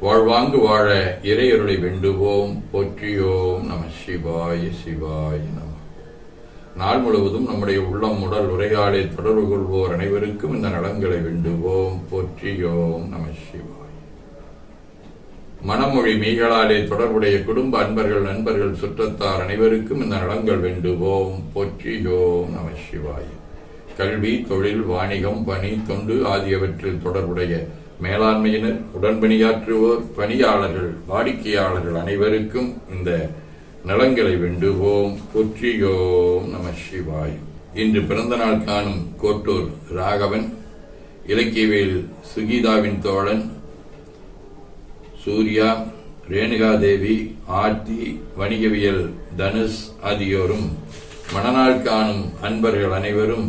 வாழ்வாங்கு வாழ இறையருளை வேண்டுவோம். போற்றியோம் நம சிவாய சிவாய நம. நாள் முழுவதும் நம்முடைய உள்ளம் உடல் உரையாடை தொடர்பு கொள்வோர் அனைவருக்கும் இந்த நலன்களை வேண்டுவோம். போற்றியோம் நம சிவாய். மனமொழி மீகளாலே தொடர்புடைய குடும்ப அன்பர்கள் நண்பர்கள் சுற்றத்தார் அனைவருக்கும் இந்த நலன்கள் வேண்டுவோம். போற்றியோம் நம சிவாய். கல்வி தொழில் வாணிகம் பணி தொண்டு ஆகியவற்றில் தொடர்புடைய மேலாண்மையினர் உடன்பணியாற்றுவோர் பணியாளர்கள் வாடிக்கையாளர்கள் அனைவருக்கும் இந்த நலன்களை வேண்டுவோம். போற்றியோம் நம சிவாய். இன்று பிறந்த நாள் காணும் கோட்டூர் ராகவன் இலக்கியவேல் சுகீதாவின் தோழன் சூர்யா ரேணுகாதேவி ஆர்த்தி வணிகவியல் தனுஷ் ஆகியோரும் மணநாள் காணும் அன்பர்கள் அனைவரும்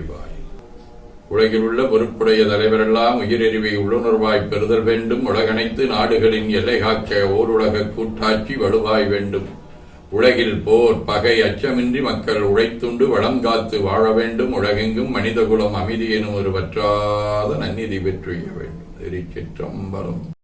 உலகில் உள்ள பொறுப்புடைய தலைவரெல்லாம் உயிரறிவை உள்ளுணர்வாய் பெறுதல் வேண்டும். உலகனைத்து நாடுகளின் எல்லை காக்க ஓருலக கூட்டாட்சி வலுவாய் வேண்டும். உலகில் போர் பகை அச்சமின்றி மக்கள் உழைத்துண்டு வளம் காத்து வாழ வேண்டும். உலகெங்கும் மனிதகுலம் அமைதி எனும் ஒரு வற்றாத நன்னிதி பெற்றுய வேண்டும். திருச்சிற்றம்பலம்.